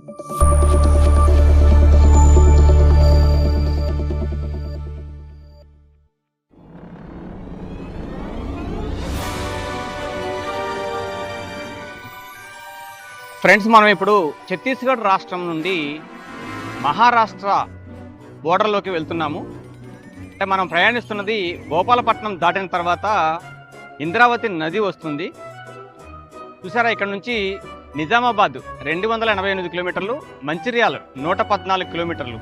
Friends మనం ఇప్పుడు ఛత్తీస్గఢ్ రాష్ట్రం నుండి మహారాష్ట్ర బోర్డర్లోకి వెళ్తున్నాము. అంటే మనం ప్రయాణిస్తున్నది గోపాలపట్నం దాటిన తర్వాత ఇంద్రావతి నది వస్తుంది. చూసారా ఇక్కడ నుంచి నిజామాబాద్ రెండు వందల ఎనభై ఎనిమిది కిలోమీటర్లు మంచిర్యాల నూట పద్నాలుగు కిలోమీటర్లు.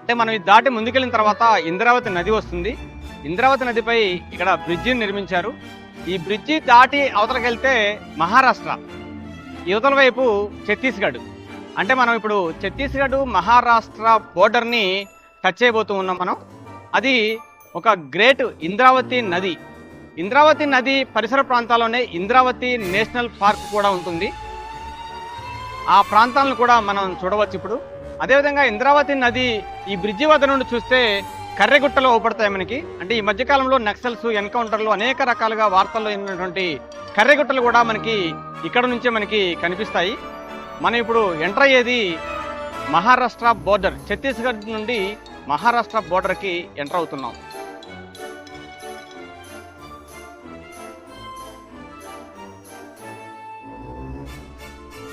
అంటే మనం ఇది దాటి ముందుకెళ్ళిన తర్వాత ఇంద్రావతి నది వస్తుంది. ఇంద్రావతి నదిపై ఇక్కడ బ్రిడ్జిని నిర్మించారు. ఈ బ్రిడ్జి దాటి అవతలకెళ్తే మహారాష్ట్ర యువతల వైపు ఛత్తీస్గఢ్. అంటే మనం ఇప్పుడు ఛత్తీస్గఢ్ మహారాష్ట్ర బోర్డర్ని టచ్ చేయబోతూ ఉన్నాం మనం. అది ఒక గ్రేట్ ఇంద్రావతి నది. ఇంద్రావతి నది పరిసర ప్రాంతాల్లోనే ఇంద్రావతి నేషనల్ పార్క్ కూడా ఉంటుంది. ఆ ప్రాంతాలను కూడా మనం చూడవచ్చు ఇప్పుడు. అదేవిధంగా ఇంద్రావతి నది ఈ బ్రిడ్జి వద్ద నుండి చూస్తే కర్రెగుట్టలు ఓపడతాయి మనకి. అంటే ఈ మధ్యకాలంలో నక్సల్స్ ఎన్కౌంటర్లు అనేక రకాలుగా వార్తల్లో ఉన్నటువంటి కర్రెగుట్టలు కూడా మనకి ఇక్కడ నుంచే మనకి కనిపిస్తాయి. మనం ఇప్పుడు ఎంటర్ అయ్యేది మహారాష్ట్ర బోర్డర్. ఛత్తీస్గఢ్ నుండి మహారాష్ట్ర బోర్డర్కి ఎంటర్ అవుతున్నాం.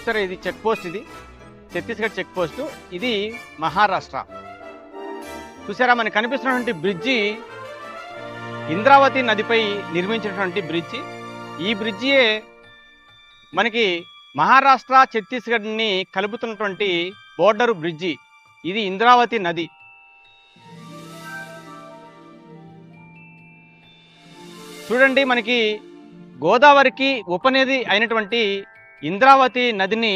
సరే ఇది చెక్ పోస్ట్ ఇది. Chhattisgarh check post. ఇది మహారాష్ట్ర. చూసారా మనకి కనిపిస్తున్నటువంటి బ్రిడ్జి ఇంద్రావతి నదిపై నిర్మించినటువంటి బ్రిడ్జి. ఈ బ్రిడ్జియే మనకి మహారాష్ట్ర ఛత్తీస్గఢ్ని కలుపుతున్నటువంటి బోర్డర్ బ్రిడ్జి. ఇది ఇంద్రావతి నది. చూడండి మనకి గోదావరికి ఉపనది అయినటువంటి ఇంద్రావతి నదిని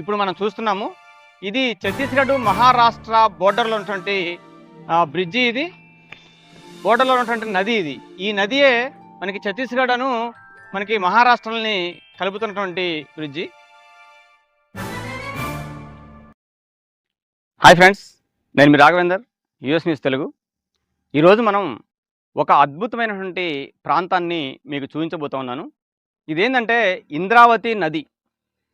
ఇప్పుడు మనం చూస్తున్నాము. ఇది ఛత్తీస్గఢ్ మహారాష్ట్ర బోర్డర్లో ఉన్నటువంటి బ్రిడ్జి ఇది. బోర్డర్లో ఉన్నటువంటి నది ఇది. ఈ నదియే మనకి ఛత్తీస్గఢ్ అను మనకి మహారాష్ట్రని కలుపుతున్నటువంటి బ్రిడ్జి హాయ్ ఫ్రెండ్స్ నేను మీ రాఘవేందర్ యుఎస్ న్యూస్ తెలుగు ఈరోజు మనం ఒక అద్భుతమైనటువంటి ప్రాంతాన్ని మీకు చూపించబోతా ఉన్నాను. ఇదేంటంటే ఇంద్రావతి నది.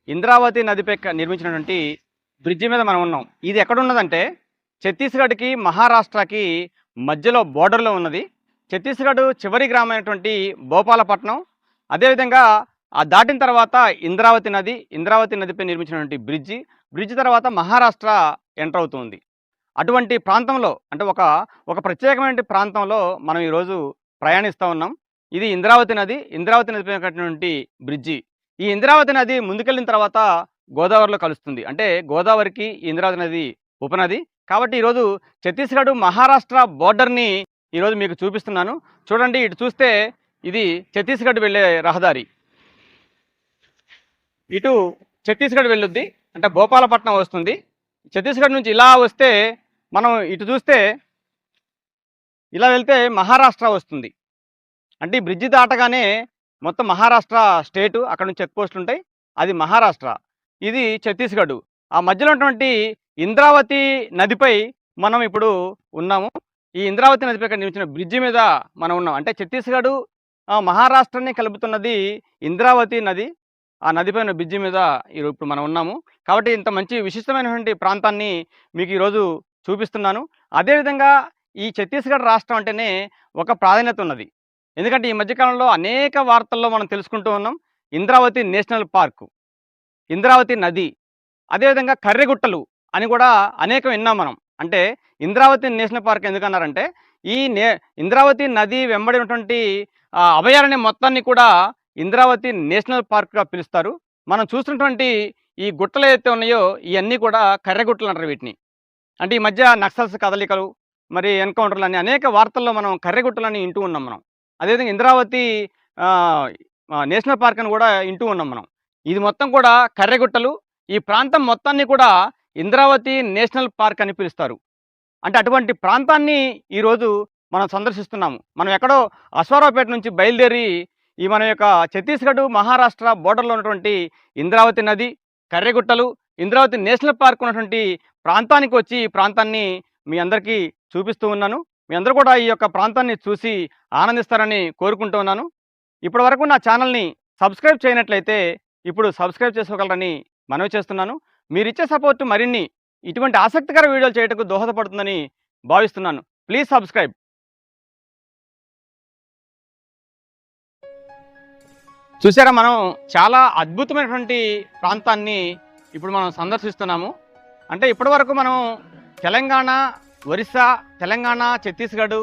ఇంద్రావతి నదిపై నిర్మించినటువంటి బ్రిడ్జి మీద మనం ఉన్నాం. ఇది ఎక్కడ ఉన్నదంటే ఛత్తీస్గఢ్కి మహారాష్ట్రకి మధ్యలో బోర్డర్లో ఉన్నది. ఛత్తీస్గఢ్ చివరి గ్రామం అయినటువంటి భోపాలపట్నం. అదేవిధంగా ఆ దాటిన తర్వాత ఇంద్రావతి నది ఇంద్రావతి నదిపై నిర్మించినటువంటి బ్రిడ్జి. బ్రిడ్జి తర్వాత మహారాష్ట్ర ఎంటర్ అవుతుంది. అటువంటి ప్రాంతంలో అంటే ఒక ఒక ప్రత్యేకమైన ప్రాంతంలో మనం ఈరోజు ప్రయాణిస్తూ ఉన్నాం. ఇది ఇంద్రావతి నది. ఇంద్రావతి నదిపై కట్టినటువంటి బ్రిడ్జి. ఈ ఇంద్రావతి నది ముందుకెళ్ళిన తర్వాత గోదావరిలో కలుస్తుంది. అంటే గోదావరికి ఇంద్రావతి నది ఉపనది. కాబట్టి ఈరోజు ఛత్తీస్గఢ్ మహారాష్ట్ర బోర్డర్ని ఈరోజు మీకు చూపిస్తున్నాను. చూడండి ఇటు చూస్తే ఇది ఛత్తీస్గఢ్ వెళ్ళే రహదారి. ఇటు ఛత్తీస్గఢ్ వెళ్ళొద్ది. అంటే భోపాలపట్నం వస్తుంది. ఛత్తీస్గఢ్ నుంచి ఇలా వస్తే మనం ఇటు చూస్తే ఇలా వెళ్తే మహారాష్ట్ర వస్తుంది. అంటే ఈ బ్రిడ్జి దాటగానే మొత్తం మహారాష్ట్ర స్టేటు అక్కడ నుంచి చెక్ పోస్టులు ఉంటాయి. అది మహారాష్ట్ర. ఇది ఛత్తీస్గఢ్. ఆ మధ్యలో ఉన్నటువంటి ఇంద్రావతి నదిపై మనం ఇప్పుడు ఉన్నాము. ఈ ఇంద్రావతి నదిపై నిర్మించిన బ్రిడ్జి మీద మనం ఉన్నాం. అంటే ఛత్తీస్గఢ్ ఆ, మహారాష్ట్రని కలుపుతున్నది ఇంద్రావతి నది. ఆ నదిపైన బ్రిడ్జి మీద ఇప్పుడు మనం ఉన్నాము. కాబట్టి ఇంత మంచి విశిష్టమైనటువంటి ప్రాంతాన్ని మీకు ఈరోజు చూపిస్తున్నాను. అదేవిధంగా ఈ ఛత్తీస్గఢ్ రాష్ట్రం అంటేనే ఒక ప్రాధాన్యత ఉన్నది. ఎందుకంటే ఈ మధ్యకాలంలో అనేక వార్తల్లో మనం తెలుసుకుంటూ ఉన్నాం. ఇంద్రావతి నేషనల్ పార్కు ఇంద్రావతి నది అదేవిధంగా కర్రెగుట్టలు అని కూడా అనేకం విన్నాం మనం. అంటే ఇంద్రావతి నేషనల్ పార్క్ ఎందుకన్నారంటే ఈ నే ఇంద్రావతి నది వెంబడినటువంటి అభయారణ్యం మొత్తాన్ని కూడా ఇంద్రావతి నేషనల్ పార్క్గా పిలుస్తారు. మనం చూస్తున్నటువంటి ఈ గుట్టలు ఏదైతే ఉన్నాయో ఇవన్నీ కూడా కర్రెగుట్టలు అంటారు వీటిని. అంటే ఈ మధ్య నక్సల్స్ కదలికలు మరి ఎన్కౌంటర్లు అని అనేక వార్తల్లో మనం కర్రెగుట్టలని వింటూ ఉన్నాం మనం. అదేవిధంగా ఇంద్రావతి నేషనల్ పార్క్ అని కూడా వింటూ ఉన్నాం మనం. ఇది మొత్తం కూడా కర్రెగుట్టలు. ఈ ప్రాంతం మొత్తాన్ని కూడా ఇంద్రావతి నేషనల్ పార్క్ అని పిలుస్తారు. అంటే అటువంటి ప్రాంతాన్ని ఈరోజు మనం సందర్శిస్తున్నాము. మనం ఎక్కడో అశ్వారావుపేట నుంచి బయలుదేరి ఈ మన యొక్క ఛత్తీస్గఢ్ మహారాష్ట్ర బోర్డర్లో ఉన్నటువంటి ఇంద్రావతి నది కర్రెగుట్టలు ఇంద్రావతి నేషనల్ పార్క్ ఉన్నటువంటి ప్రాంతానికి వచ్చి ఈ ప్రాంతాన్ని మీ అందరికీ చూపిస్తూ ఉన్నాను. మీ అందరూ కూడా ఈ యొక్క ప్రాంతాన్ని చూసి ఆనందిస్తారని కోరుకుంటున్నాను ఇప్పటి వరకు నా ఛానల్ని సబ్స్క్రైబ్ చేయనట్లయితే ఇప్పుడు సబ్స్క్రైబ్ చేసుకోగలరని మనవి చేస్తున్నాను. మీరు ఇచ్చే సపోర్ట్ మరిన్ని ఇటువంటి ఆసక్తికర వీడియోలు చేయటకు దోహదపడుతుందని భావిస్తున్నాను. Please subscribe. చూసారా మనం చాలా అద్భుతమైనటువంటి ప్రాంతాన్ని ఇప్పుడు మనం సందర్శిస్తున్నాము. అంటే ఇప్పటి వరకు మనం తెలంగాణ ఒరిస్సా తెలంగాణ ఛత్తీస్గఢ్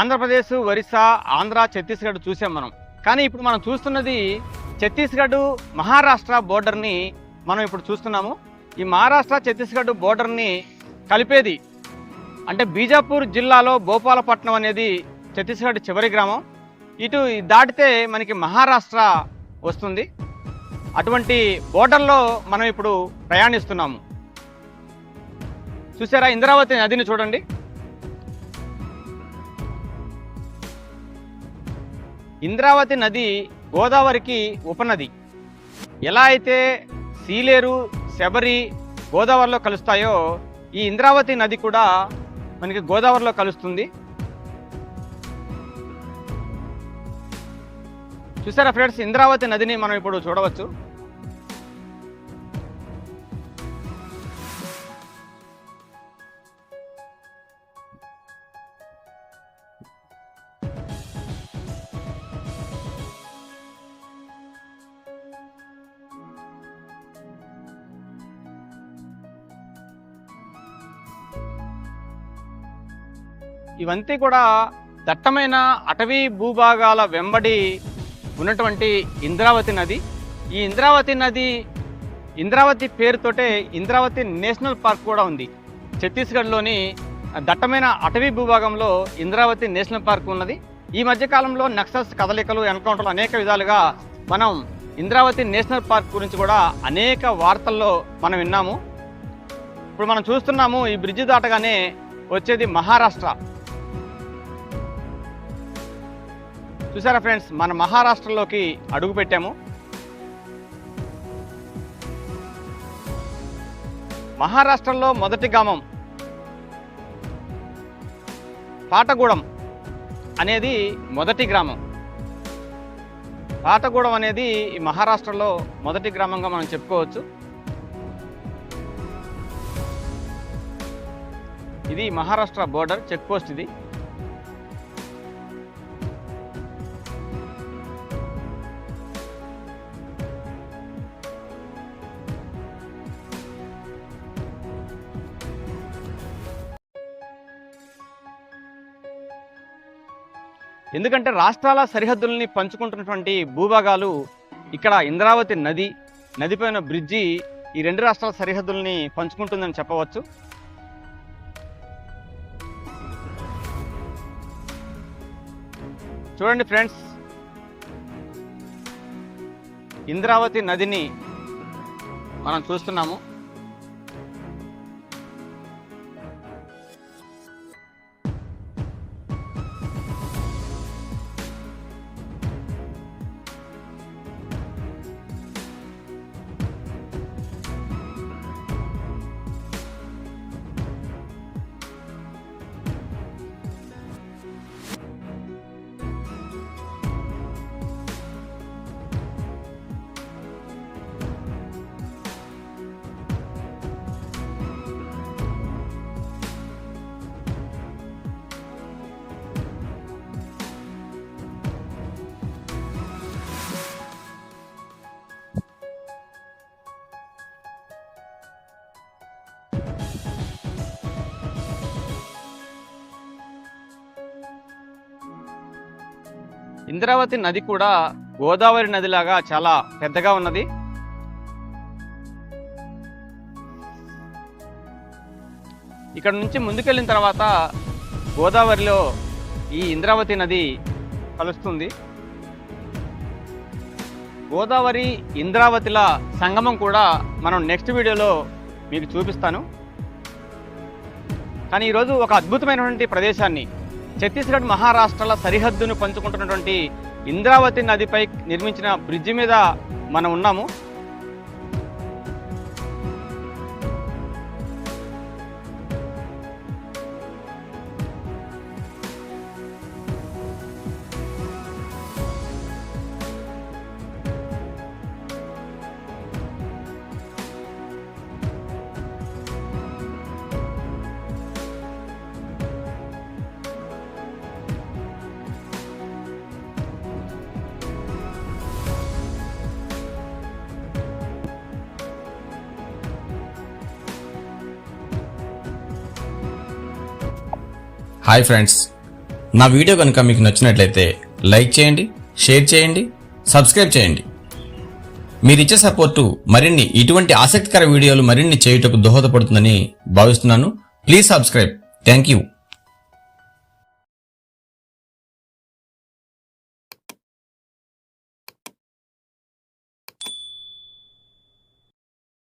ఆంధ్రప్రదేశ్ ఒరిస్సా ఆంధ్ర ఛత్తీస్గఢ్ చూసాం మనం. కానీ ఇప్పుడు మనం చూస్తున్నది ఛత్తీస్గఢ్ మహారాష్ట్ర బోర్డర్ని మనం ఇప్పుడు చూస్తున్నాము. ఈ మహారాష్ట్ర ఛత్తీస్గఢ్ బోర్డర్ని కలిపేది అంటే బీజాపూర్ జిల్లాలో భోపాలపట్నం అనేది ఛత్తీస్గఢ్ చివరి గ్రామం. ఇటు దాటితే మనకి మహారాష్ట్ర వస్తుంది. అటువంటి బోర్డర్లో మనం ఇప్పుడు ప్రయాణిస్తున్నాము. చూసారా ఇంద్రావతి నదిని చూడండి. ఇంద్రావతి నది గోదావరికి ఉపనది. ఎలా అయితే సీలేరు శబరి గోదావరిలో కలుస్తాయో ఈ ఇంద్రావతి నది కూడా మనకి గోదావరిలో కలుస్తుంది. చూసారా ఫ్రెండ్స్ ఇంద్రావతి నదిని మనం ఇప్పుడు చూడవచ్చు. ఇవంతా కూడా దట్టమైన అటవీ భూభాగాల వెంబడి ఉన్నటువంటి ఇంద్రావతి నది. ఈ ఇంద్రావతి నది ఇంద్రావతి పేరుతోటే ఇంద్రావతి నేషనల్ పార్క్ కూడా ఉంది. ఛత్తీస్గఢ్లోని దట్టమైన అటవీ భూభాగంలో ఇంద్రావతి నేషనల్ పార్క్ ఉన్నది. ఈ మధ్యకాలంలో నక్సల్స్ కదలికలు ఎన్కౌంటర్లు అనేక విధాలుగా మనం ఇంద్రావతి నేషనల్ పార్క్ గురించి కూడా అనేక వార్తల్లో మనం విన్నాము. ఇప్పుడు మనం చూస్తున్నాము ఈ బ్రిడ్జి దాటగానే వచ్చేది మహారాష్ట్ర. చూసారా ఫ్రెండ్స్ మన మహారాష్ట్రలోకి అడుగు పెట్టాము. మహారాష్ట్రలో మొదటి గ్రామం పాటగూడెం అనేది మొదటి గ్రామం. పాటగూడెం అనేది ఈ మహారాష్ట్రలో మొదటి గ్రామంగా మనం చెప్పుకోవచ్చు. ఇది మహారాష్ట్ర బోర్డర్ చెక్ పోస్ట్ ఇది. ఎందుకంటే రాష్ట్రాల సరిహద్దుల్ని పంచుకుంటున్నటువంటి భూభాగాలు ఇక్కడ ఇంద్రావతి నది నదిపైన బ్రిడ్జి ఈ రెండు రాష్ట్రాల సరిహద్దుల్ని పంచుకుంటుందని చెప్పవచ్చు. చూడండి ఫ్రెండ్స్ ఇంద్రావతి నదిని మనం చూస్తున్నాము. ఇంద్రావతి నది కూడా గోదావరి నదిలాగా చాలా పెద్దగా ఉన్నది. ఇక్కడ నుంచి ముందుకెళ్ళిన తర్వాత గోదావరిలో ఈ ఇంద్రావతి నది కలుస్తుంది. గోదావరి ఇంద్రావతిల సంగమం కూడా మనం నెక్స్ట్ వీడియోలో మీకు చూపిస్తాను. కానీ ఈరోజు ఒక అద్భుతమైనటువంటి ప్రదేశాన్ని ఛత్తీస్గఢ్ మహారాష్ట్రల సరిహద్దును పంచుకుంటున్నటువంటి ఇంద్రావతి నదిపై నిర్మించిన బ్రిడ్జి మీద మనం ఉన్నాము. Hi friends. నా వీడియో కనుక మీకు నచ్చినట్లయితే లైక్ చేయండి షేర్ చేయండి సబ్స్క్రైబ్ చేయండి. మీరిచ్చే సపోర్టు మరిన్ని ఇటువంటి ఆసక్తికర వీడియోలు మరిన్ని చేయుటకు దోహదపడుతుందని భావిస్తున్నాను. Please subscribe. Thank you.